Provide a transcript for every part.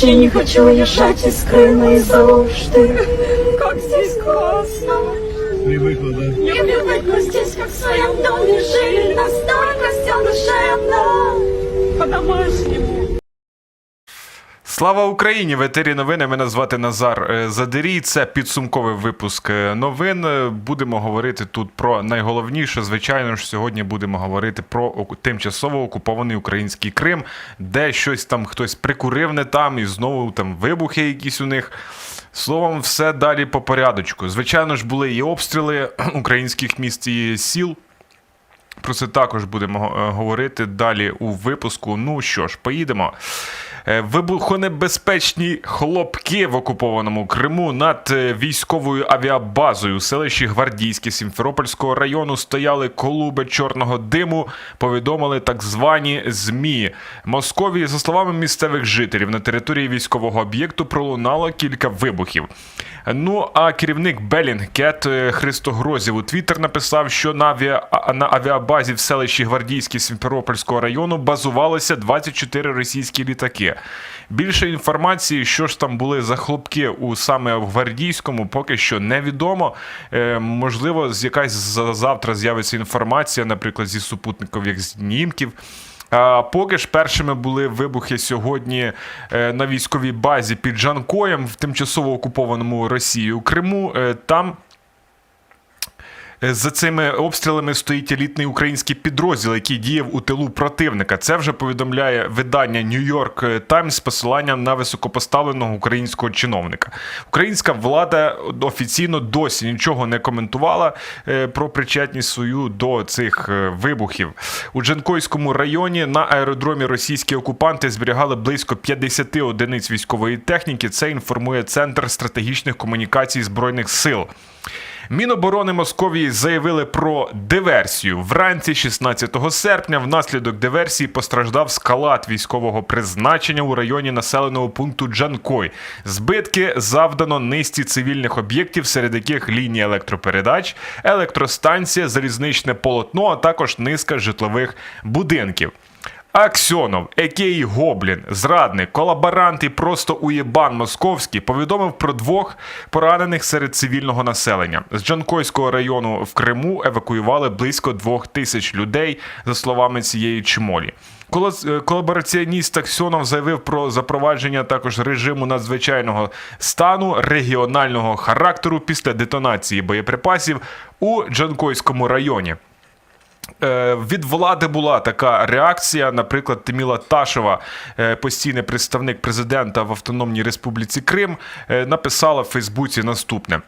больше не хочу уезжать из Крыма из завжди. Как здесь классно. Привыкла, да? Я привыкла здесь, как в своем доме жили. Настолько все душевно. По-домашнему. Слава Україні! В етері новини. Мене звати Назар е, Задирій. Це підсумковий випуск е, новин. Е, Будемо говорити тут про найголовніше. Звичайно ж, сьогодні будемо говорити про тимчасово окупований український Крим, де щось там хтось прикурив не там, і знову там вибухи якісь у них. Словом, все далі по порядочку. Звичайно ж, були і обстріли українських міст і сіл. Про це також будемо говорити далі у випуску. Ну що ж, поїдемо. Е, Вибухонебезпечні хлопки в окупованому Криму над е, військовою авіабазою у селищі Гвардійське Сімферопольського району стояли колуби чорного диму. Повідомили так звані ЗМІ. Московії, за словами місцевих жителів, на території військового об'єкту пролунало кілька вибухів. Ну а керівник Белінгкет е, Христо Грозів у Твіттер написав, що на, авіа... на авіабазі в селищі Гвардійське Сімферопольського району базувалося 24 російські літаки. Більше інформації, що ж там були за хлопки у саме в Гвардійському, поки що невідомо. Е, можливо, з якась завтра з'явиться інформація, наприклад, зі супутникових знімків. А поки ж першими були вибухи сьогодні е, на військовій базі під Жанкоєм в тимчасово окупованому Росією Криму. Е, Там За цими обстрілами стоїть елітний український підрозділ, який діяв у тилу противника. Це вже повідомляє видання New York Times з посиланням на високопоставленого українського чиновника. Українська влада офіційно досі нічого не коментувала е, про причетність свою до цих е, вибухів. У Джанкойському районі на аеродромі російські окупанти зберігали близько 50 одиниць військової техніки. Це інформує Центр стратегічних комунікацій збройних сил. Міноборони Московії заявили про диверсію. Вранці 16 серпня внаслідок диверсії постраждав скалат військового призначення у районі населеного пункту Джанкой. Збитки завдано низці цивільних об'єктів, серед яких лінія електропередач, електростанція, залізничне полотно, а також низка житлових будинків. Аксьонов, екей Гоблін, зрадник, колаборант і просто уєбан московський повідомив про двох поранених серед цивільного населення. З Джанкойського району в Криму евакуювали близько двох тисяч людей, за словами цієї чмолі. Е, Колабораціоніст Аксьонов заявив про запровадження також режиму надзвичайного стану регіонального характеру після детонації боєприпасів у Джанкойському районі. Е, Від влади була така реакція. Наприклад, Тиміла Ташева, е, постійний представник президента в Автономній Республіці Крим, е, написала в Фейсбуці наступне.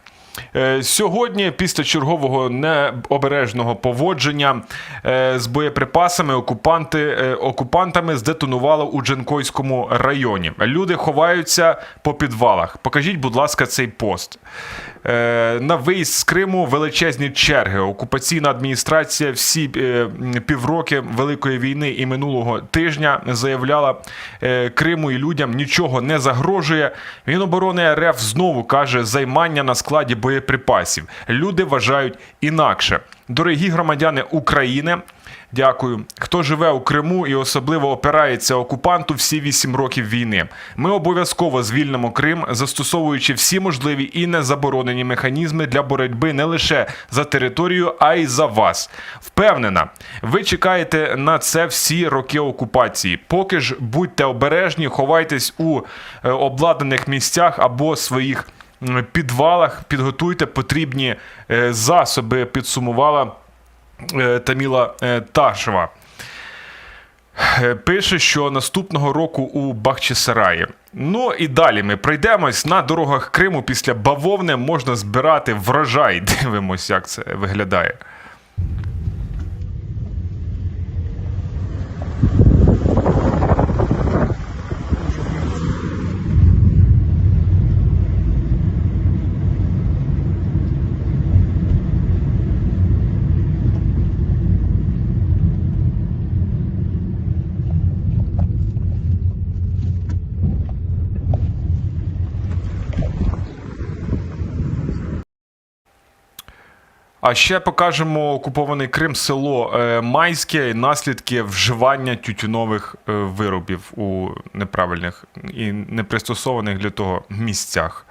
Е, Сьогодні, після чергового необережного поводження е, з боєприпасами, окупанти, е, окупантами здетонувало у Джанкойському районі. Люди ховаються по підвалах. Покажіть, будь ласка, цей пост. На виїзд з Криму величезні черги. Окупаційна адміністрація всі півроки Великої війни і минулого тижня заявляла Криму і людям нічого не загрожує. Міноборони РФ знову каже займання на складі боєприпасів. Люди вважають інакше. Дорогі громадяни України. Дякую. Хто живе у Криму і особливо опирається окупанту всі вісім років війни. Ми обов'язково звільнимо Крим, застосовуючи всі можливі і незаборонені механізми для боротьби не лише за територію, а й за вас. Впевнена, ви чекаєте на це всі роки окупації. Поки ж будьте обережні, ховайтесь у е, обладнаних місцях або своїх підвалах, підготуйте потрібні е, засоби. Підсумувала е, Таміла е, Ташева. Пише, що наступного року у Бахчисараї. Ну і далі ми пройдемось на дорогах Криму після бавовни можна збирати врожай. Дивимось, як це виглядає. А ще покажемо окупований Крим, село е, Майське, наслідки вживання тютюнових е, виробів у неправильних і непристосованих для того місцях.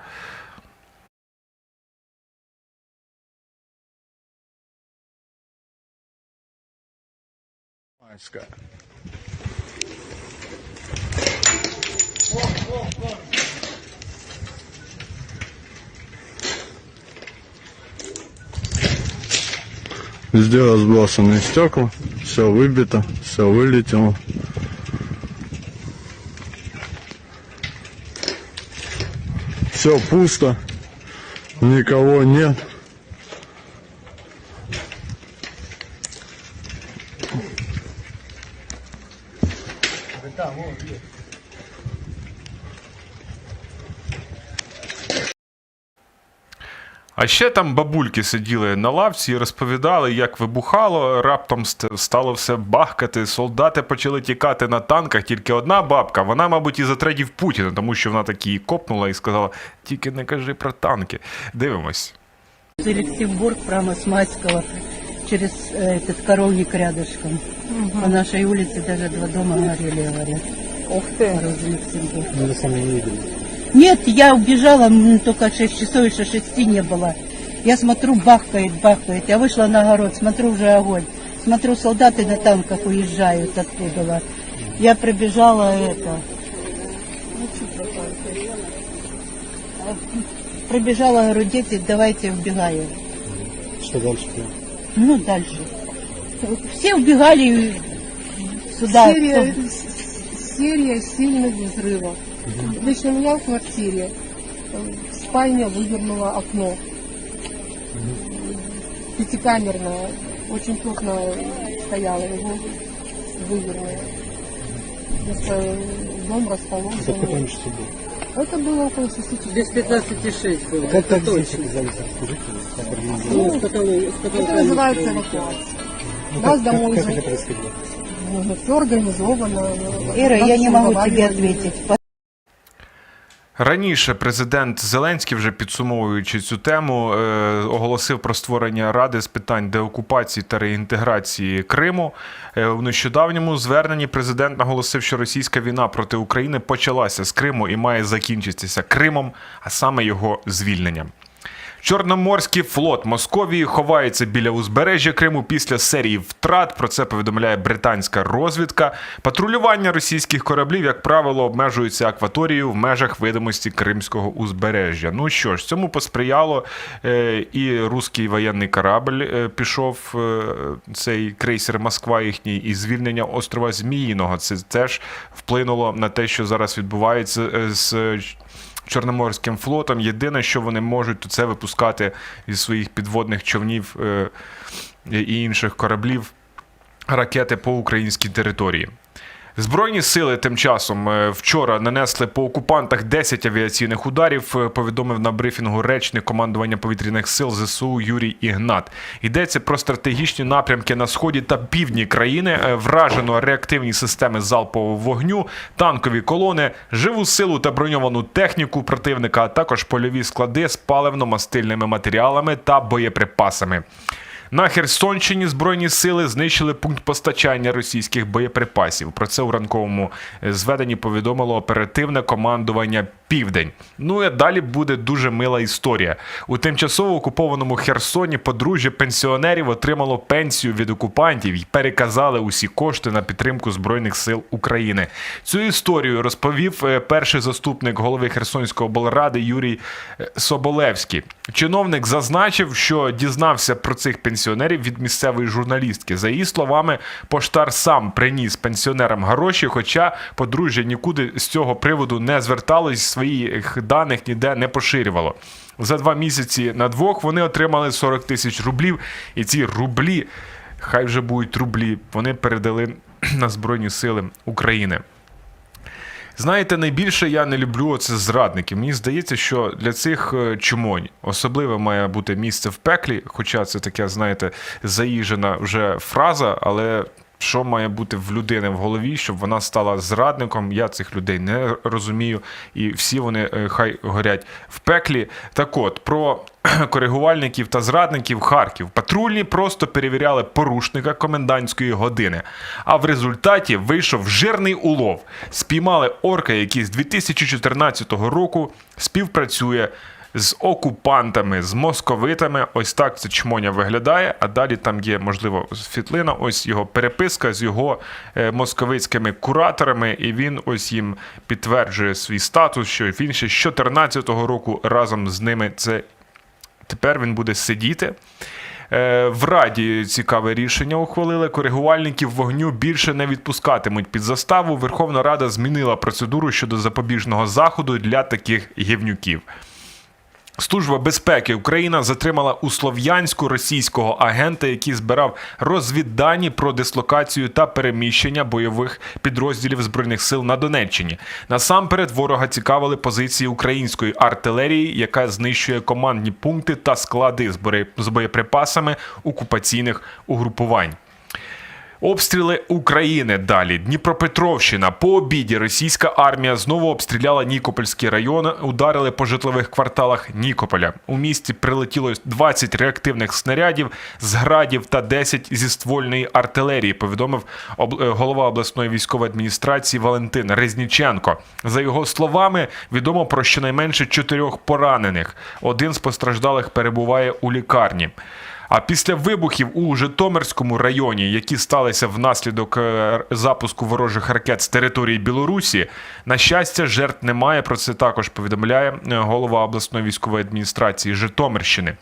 Майська. Везде разбросаны стекла, все выбито, все вылетело. Все пусто, никого нет. А ще там бабульки сиділи на лавці і розповідали, як вибухало, раптом ст- стало все бахкати, солдати почали тікати на танках. Тільки одна бабка, вона, мабуть, і затредів Путіна, тому що вона такі копнула і сказала: тільки не кажи про танки. Дивимось. Из Алексеевбург, прямо с Майского, через э, этот коровник рядышком. По нашей улице даже два дома горели, говорят. Ух ты! Алексеевбург. Вы сами не видели. Нет, я убежала, м, только 6 часов, еще 6 не было. Я смотрю, бахкает, бахкает. Я вышла на огород, смотрю, уже огонь. Смотрю, солдаты на танках уезжают оттуда. Я прибежала, это... А, Прибежала, говорю, дети, давайте убегаем. Что дальше было? Ну, дальше. Все убегали сюда. серия, Кто- с- серия сильных взрывов. Лично меня в квартире э, в спальне вывернуло окно. Пятикамерное, очень плотно стояло, его вывернуло. Просто дом Это в каком расположен. часу было? Это было около 6 часов. Без 15,6 было. Как Это точно. оказались? Расскажите, как организовали? Ну, Это называется эвакуация. Ну, Нас как, домой как, это происходило? все организовано. Ира, Нас я не могу тебе ответить. Раніше президент Зеленський, вже підсумовуючи цю тему, е, оголосив про створення ради з питань деокупації та реінтеграції Криму. В нещодавньому зверненні президент наголосив, що російська війна проти України почалася з Криму і має закінчитися Кримом, а саме його звільненням. Чорноморський флот Московії ховається біля узбережжя Криму після серії втрат. Про це повідомляє британська розвідка. Патрулювання російських кораблів, як правило, обмежується акваторією в межах видимості Кримського узбережжя. Ну що ж, цьому посприяло е, і руський воєнний корабль е, пішов е, цей крейсер Москва їхній, і звільнення острова Зміїного. Це теж вплинуло на те, що зараз відбувається з. Чорноморським флотом. Єдине, що вони можуть, то це випускати зі своїх підводних човнів е, і інших кораблів ракети по українській території. Збройні сили тим часом е, вчора нанесли по окупантах 10 авіаційних ударів. е, Повідомив на брифінгу речник командування повітряних сил ЗСУ Юрій Ігнат. Йдеться про стратегічні напрямки на сході та півдні країни. Е, Вражено реактивні системи залпового вогню, танкові колони, живу силу та броньовану техніку противника, а також польові склади з паливно-мастильними матеріалами та боєприпасами. На Херсонщині збройні сили знищили пункт постачання російських боєприпасів. Про це у ранковому е, зведенні повідомило оперативне командування Південь. Ну і далі буде дуже мила історія. У тимчасово окупованому Херсоні подружжя пенсіонерів отримало пенсію від окупантів і переказали усі кошти на підтримку збройних сил України. Цю історію розповів е, перший заступник голови Херсонської облради Юрій е, Соболевський. Чиновник зазначив, що дізнався про цих пенсіонерів від місцевої журналістки. За її словами, поштар сам приніс пенсіонерам гроші, хоча подружжя нікуди з цього приводу не зверталось, своїх даних ніде не поширювало. За два місяці на двох вони отримали 40 тисяч рублів, і ці рублі, хай вже будуть рублі, вони передали на Збройні Сили України. Знаєте, найбільше я не люблю це зрадників. Мені здається, що для цих е, чумонь особливо має бути місце в пеклі, хоча це таке, знаєте, заїжджена вже фраза, але. Що має бути в людини в голові, щоб вона стала зрадником? Я цих людей не розумію, і всі вони е, хай горять в пеклі. Так от про коригувальників та зрадників Харків. Патрульні просто перевіряли порушника комендантської години. А в результаті вийшов жирний улов. Спіймали орка, який з 2014 року співпрацює з окупантами, з московитами. Ось так це чмоня виглядає. А далі там є, можливо, світлина, ось його переписка з його е, московицькими кураторами, і він ось їм підтверджує свій статус, що він ще з 2014 року разом з ними це Тепер він буде сидіти. Е, В Раді цікаве рішення ухвалили. Коригувальників вогню більше не відпускатимуть під заставу. Верховна Рада змінила процедуру щодо запобіжного заходу для таких гівнюків. Служба безпеки Україна затримала у Слов'янську російського агента, який збирав розвіддані про дислокацію та переміщення бойових підрозділів збройних сил на Донеччині. Насамперед ворога цікавили позиції української артилерії, яка знищує командні пункти та склади з боєприпасами окупаційних угрупувань. Обстріли України далі. Дніпропетровщина. По обіді російська армія знову обстріляла Нікопольський район, ударили по житлових кварталах Нікополя. У місті прилетіло 20 реактивних снарядів з градів та 10 зі ствольної артилерії. Повідомив е, голова обласної військової адміністрації Валентин Резніченко. За його словами, відомо про щонайменше чотирьох поранених. Один з постраждалих перебуває у лікарні. А після вибухів у Житомирському районі, які сталися внаслідок е, запуску ворожих ракет з території Білорусі, на щастя, жертв немає. Про це також повідомляє е, голова обласної військової адміністрації Житомирщини.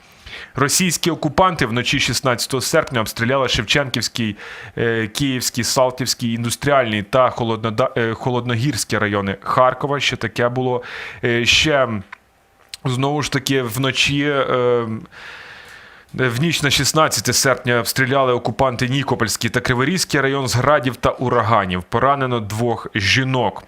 Російські окупанти вночі 16 серпня обстріляли Шевченківський, е, Київський, Салтівський, індустріальний та Холодногірські райони Харкова. Ще таке було. Ще знову ж таки вночі. Е, в ніч на 16 серпня обстріляли окупанти Нікопольський та Криворізький район з градів та ураганів. Поранено двох жінок.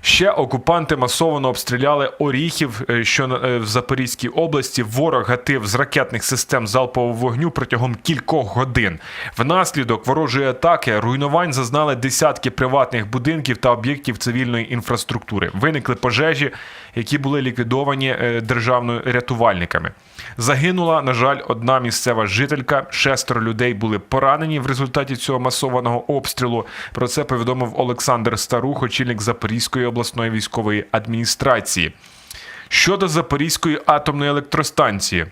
Ще окупанти масово обстріляли Оріхів, е, що е, в Запорізькій області. Ворог гатив з ракетних систем залпового вогню протягом кількох годин. Внаслідок ворожої атаки руйнувань зазнали десятки приватних будинків та об'єктів цивільної інфраструктури. Виникли пожежі, які були ліквідовані державною рятувальниками. Загинула, на жаль, одна місцева жителька. Шестеро людей були поранені в результаті цього масованого обстрілу. Про це повідомив Олександр Старух, очільник Запорізької обласної військової адміністрації. Щодо Запорізької атомної електростанції.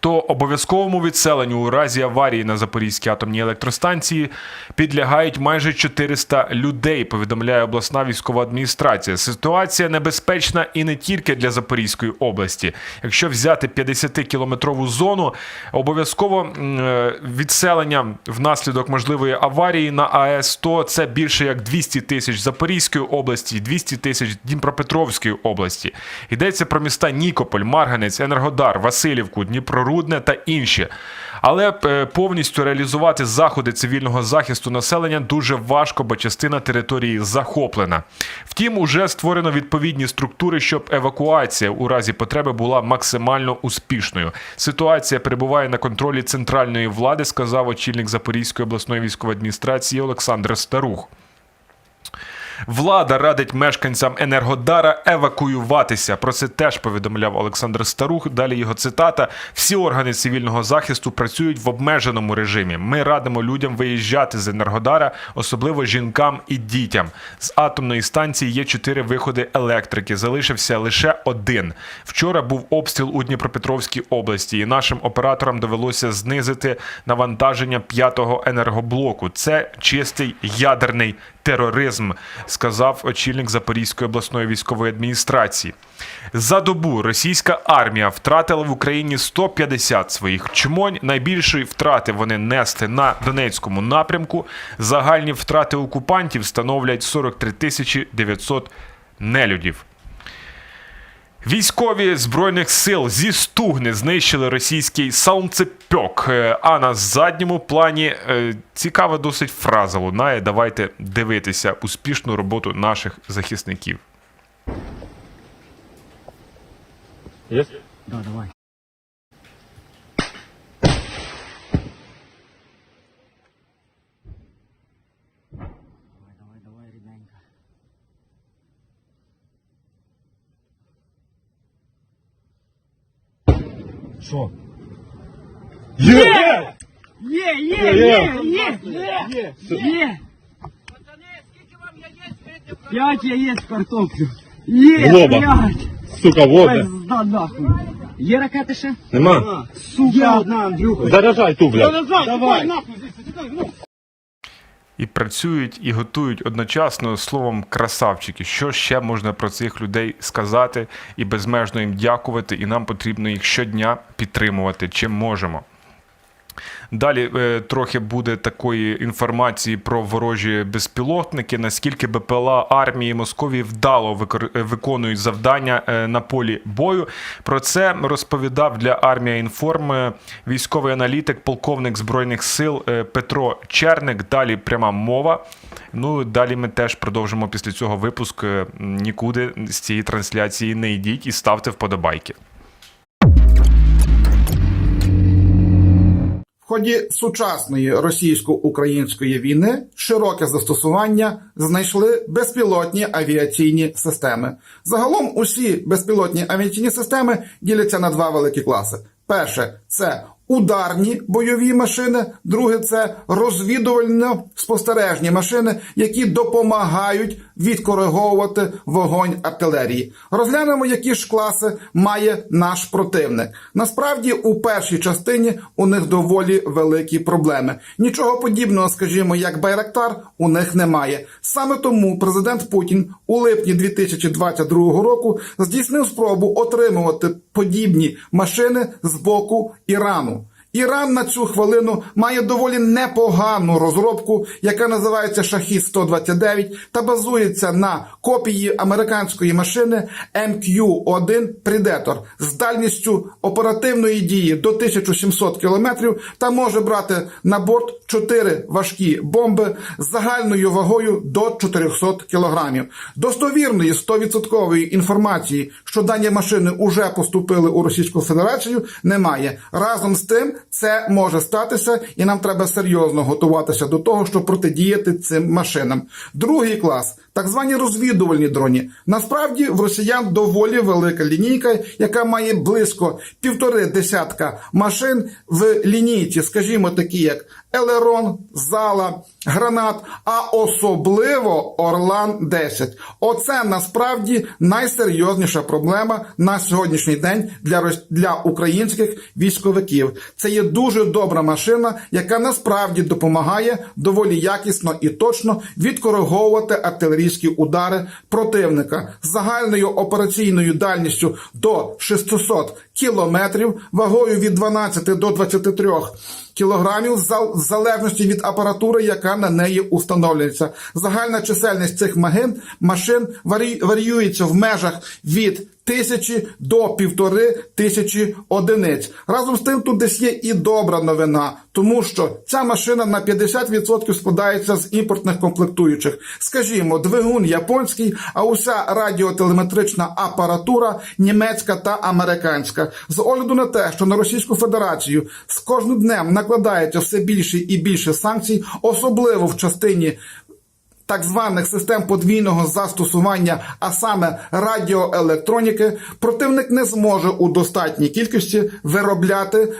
То обов'язковому відселенню у разі аварії на Запорізькій атомній електростанції підлягають майже 400 людей, повідомляє обласна військова адміністрація. Ситуація небезпечна і не тільки для Запорізької області. Якщо взяти 50-кілометрову зону, обов'язково е, відселення внаслідок можливої аварії на АЕС, то це більше як 200 тисяч Запорізької області, і 200 тисяч Дніпропетровської області. Йдеться про міста Нікополь, Марганець, Енергодар, Васильівку, Дніпрорудне та інші. Але е, повністю реалізувати заходи цивільного захисту населення дуже важко, бо частина території захоплена. Втім, уже створено відповідні структури, щоб евакуація у разі потреби була максимально успішною. Ситуація перебуває на контролі центральної влади, сказав очільник Запорізької обласної військової адміністрації Олександр Старух. Влада радить мешканцям Енергодара евакуюватися. Про це теж повідомляв Олександр Старух. Далі його цитата: всі органи цивільного захисту працюють в обмеженому режимі. Ми радимо людям виїжджати з Енергодара, особливо жінкам і дітям. З атомної станції є чотири виходи електрики. Залишився лише один. Вчора був обстріл у Дніпропетровській області, і нашим операторам довелося знизити навантаження п'ятого енергоблоку. Це чистий ядерний тероризм, сказав очільник Запорізької обласної військової адміністрації. За добу російська армія втратила в Україні 150 своїх чмонь. Найбільші втрати вони нести на Донецькому напрямку. Загальні втрати окупантів становлять 43 тисячі 900 нелюдів. Військові збройних сил зі стугни знищили російський Салмцепьок. Е, А на задньому плані е, цікава досить фраза лунає. Давайте дивитися успішну роботу наших захисників. Есть? Що? Є! Є, є, є, є, є, є. П'ять яєць картоплю. Є, Лоба. п'ять. Сука, вода. Пизда нахуй. Є ракети ще? Нема? Сука. одна, Андрюха. Заражай ту, блядь. Давай. І працюють, і готують одночасно словом красавчики. Що ще можна про цих людей сказати і безмежно їм дякувати, і нам потрібно їх щодня підтримувати, чим можемо. Далі е, трохи буде такої інформації про ворожі безпілотники, наскільки БПЛА армії Московії вдало е, виконують завдання е, на полі бою. Про це розповідав для армія інформ військовий аналітик, полковник збройних сил Петро Черник. Далі пряма мова. Ну далі ми теж продовжимо після цього випуск. Нікуди з цієї трансляції не йдіть і ставте вподобайки. Ході сучасної російсько-української війни широке застосування знайшли безпілотні авіаційні системи. Загалом усі безпілотні авіаційні системи діляться на два великі класи. Перше це ударні бойові машини, друге це розвідувально-спостережні машини, які допомагають відкориговувати вогонь артилерії. Розглянемо, які ж класи має наш противник. Насправді, у першій частині у них доволі великі проблеми. Нічого подібного, скажімо, як Байрактар, у них немає. Саме тому президент Путін у липні 2022 року здійснив спробу отримувати подібні машини з боку Ірану. Іран на цю хвилину має доволі непогану розробку, яка називається Шахід 129 та базується на копії американської машини MQ-1 Predator з дальністю оперативної дії до 1700 км та може брати на борт 4 важкі бомби з загальною вагою до 400 кг. Достовірної 100% інформації, що дані машини уже поступили у Російську Федерацію, немає. Разом з тим, це може статися, і нам треба серйозно готуватися до того, щоб протидіяти цим машинам. Другий клас. Так звані розвідувальні дроні. Насправді в росіян доволі велика лінійка, яка має близько півтори десятка машин в лінійці, скажімо, такі як Елерон, Зала, Гранат, а особливо Орлан 10. Оце насправді найсерйозніша проблема на сьогоднішній день для, для українських військовиків. Це є дуже добра машина, яка насправді допомагає доволі якісно і точно відкориговувати артилерійські удари противника з загальною операційною дальністю до 600 кілометрів, вагою від 12 до 23 кілограмів в залежності від апаратури, яка на неї установлюється. Загальна чисельність цих машин варіюється в межах від тисячі до півтори тисячі одиниць. Разом з тим, тут десь є і добра новина, тому що ця машина на 50% складається з імпортних комплектуючих. Скажімо, двигун японський, а уся радіотелеметрична апаратура німецька та американська. З огляду на те, що на Російську Федерацію з кожним днем накладається все більше і більше санкцій, особливо в частині так званих систем подвійного застосування, а саме радіоелектроніки, противник не зможе у достатній кількості виробляти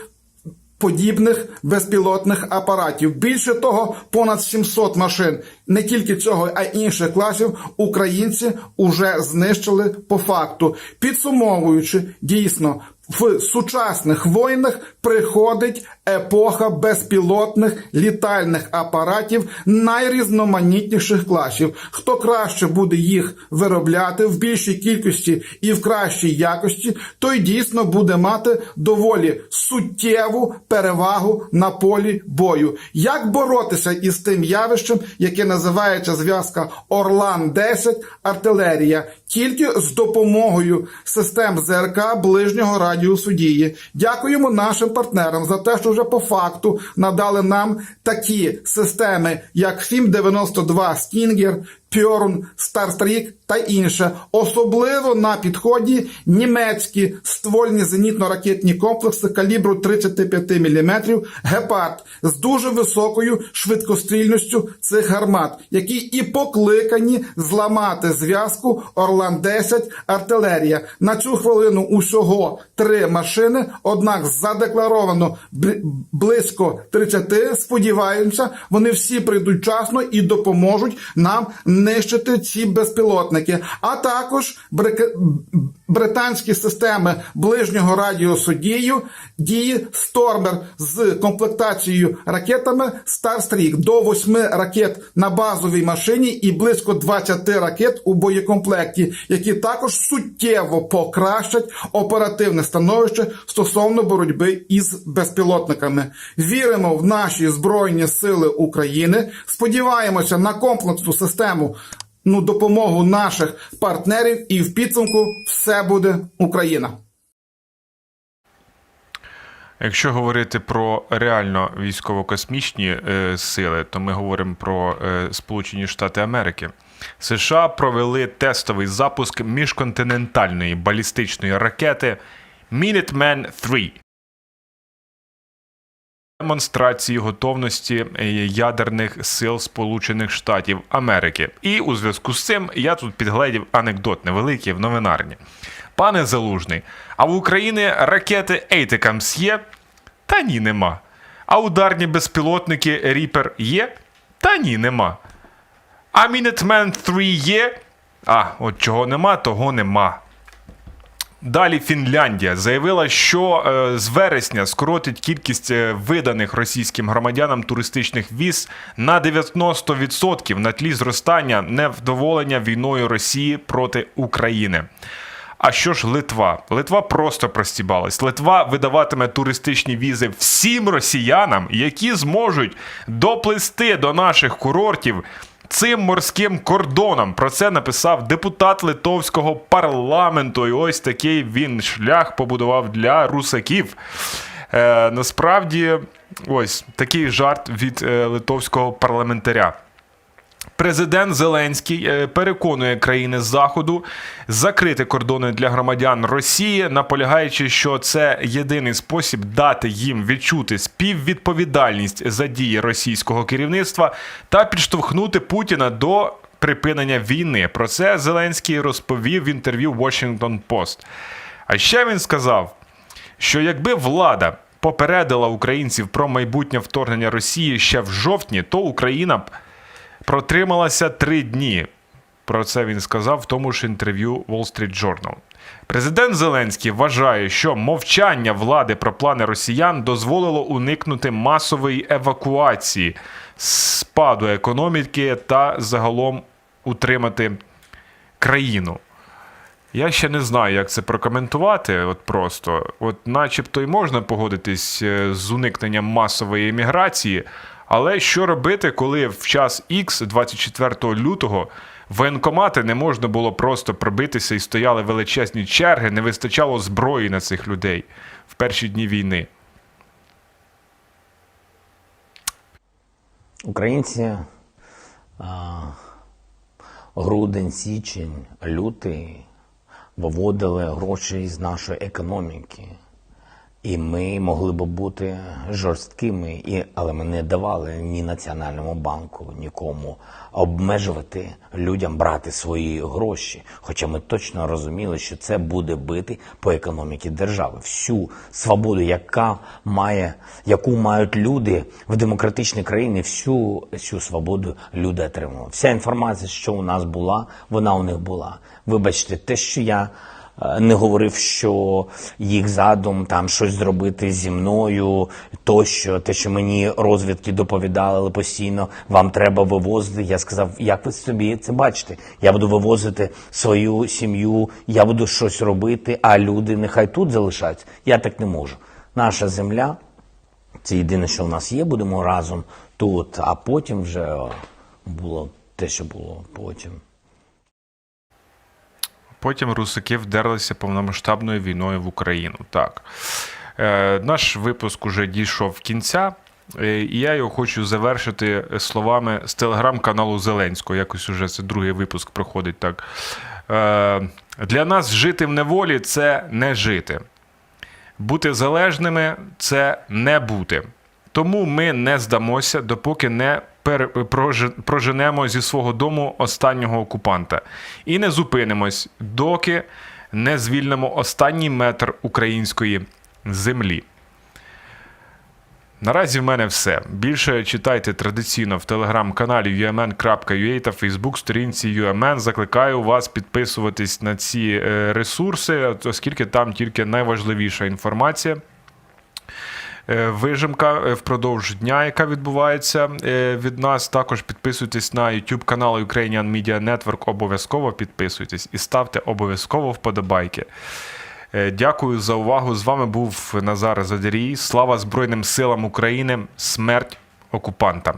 подібних безпілотних апаратів. Більше того, понад 700 машин не тільки цього, а й інших класів українці уже знищили по факту. Підсумовуючи, дійсно. В сучасних воїнах приходить епоха безпілотних літальних апаратів найрізноманітніших класів. Хто краще буде їх виробляти в більшій кількості і в кращій якості, той дійсно буде мати доволі суттєву перевагу на полі бою. Як боротися із тим явищем, яке називається зв'язка Орлан 10 артилерія, тільки з допомогою систем ЗРК ближнього радіусу дії. Дякуємо нашим партнерам за те, що вже по факту надали нам такі системи, як ФІМ 92 Стінгер, Пьорн, Старстрік та інше. Особливо на підході німецькі ствольні зенітно-ракетні комплекси калібру 35 мм Гепард з дуже високою швидкострільністю цих гармат, які і покликані зламати зв'язку Орла. Лан-10 артилерія. На цю хвилину усього три машини, однак задекларовано близько 30. Сподіваємося, вони всі прийдуть вчасно і допоможуть нам нищити ці безпілотники. А також брик- британські системи ближнього радіусу дію дії Стормер з комплектацією ракетами Starstreak до 8 ракет на базовій машині і близько 20 ракет у боєкомплекті, які також суттєво покращать оперативне становище стосовно боротьби із безпілотниками. Віримо в наші збройні сили України. Сподіваємося на комплексну систему ну, допомогу наших партнерів, і в підсумку все буде Україна. Якщо говорити про реально військово-космічні е, сили, то ми говоримо про е, Сполучені Штати Америки. США провели тестовий запуск міжконтинентальної балістичної ракети Minuteman 3 демонстрації готовності е, ядерних сил Сполучених Штатів Америки. І у зв'язку з цим я тут підгледів анекдот невеликий в новинарні. Пане Залужний, а в Україні ракети Ейтекамс є? Та ні, нема. А ударні безпілотники Ріпер є? Та ні, нема. А Minuteman 3 є? А, от чого нема, того нема. Далі Фінляндія заявила, що е, з вересня скоротить кількість е, виданих російським громадянам туристичних віз на 90% на тлі зростання невдоволення війною Росії проти України. А що ж Литва? Литва просто простібалась. Литва видаватиме туристичні візи всім росіянам, які зможуть доплисти до наших курортів цим морським кордоном. Про це написав депутат литовського парламенту. І ось такий він шлях побудував для русаків. Е, насправді, ось такий жарт від е, литовського парламентаря. Президент Зеленський е, переконує країни Заходу закрити кордони для громадян Росії, наполягаючи, що це єдиний спосіб дати їм відчути співвідповідальність за дії російського керівництва та підштовхнути Путіна до припинення війни. Про це Зеленський розповів в інтерв'ю Washington Post. А ще він сказав, що якби влада попередила українців про майбутнє вторгнення Росії ще в жовтні, то Україна б протрималася три дні. Про це він сказав в тому ж інтерв'ю Wall Street Journal. Президент Зеленський вважає, що мовчання влади про плани росіян дозволило уникнути масової евакуації, спаду економіки та загалом утримати країну. Я ще не знаю, як це прокоментувати. От просто, от, начебто, і можна погодитись е, з уникненням масової еміграції, але що робити, коли в час X, 24 лютого, воєнкомати не можна було просто пробитися і стояли величезні черги, не вистачало зброї на цих людей в перші дні війни. Українці а, грудень, січень, лютий виводили гроші з нашої економіки. І ми могли б бути жорсткими, і, але ми не давали ні Національному банку, нікому обмежувати людям брати свої гроші. Хоча ми точно розуміли, що це буде бити по економіці держави. Всю свободу, яка має, яку мають люди в демократичній країні, всю, всю свободу люди отримували. Вся інформація, що у нас була, вона у них була. Вибачте, те, що я не говорив, що їх задум там щось зробити зі мною, тощо, те, що мені розвідки доповідали постійно, вам треба вивозити. Я сказав, як ви собі це бачите? Я буду вивозити свою сім'ю, я буду щось робити, а люди нехай тут залишаються. Я так не можу. Наша земля, це єдине, що в нас є, будемо разом тут, а потім вже е, було те, що було потім. Потім русаки вдерлися повномасштабною війною в Україну. Так. Е, наш випуск уже дійшов кінця, е, і я його хочу завершити словами з телеграм-каналу Зеленського. Якось уже це другий випуск проходить так. Е, для нас жити в неволі це не жити. Бути залежними це не бути. Тому ми не здамося, допоки не пер- проженемо зі свого дому останнього окупанта. І не зупинимось, доки не звільнимо останній метр української землі. Наразі в мене все. Більше читайте традиційно в телеграм-каналі umn.ua та фейсбук-сторінці UMN. Закликаю вас підписуватись на ці е, ресурси, оскільки там тільки найважливіша інформація. Е, Вижимка е, впродовж дня, яка відбувається е, від нас. Також підписуйтесь на YouTube канал Ukrainian Media Network. Обов'язково підписуйтесь і ставте обов'язково вподобайки. Дякую за увагу. З вами був Назар Задерій. Слава Збройним силам України. Смерть окупантам.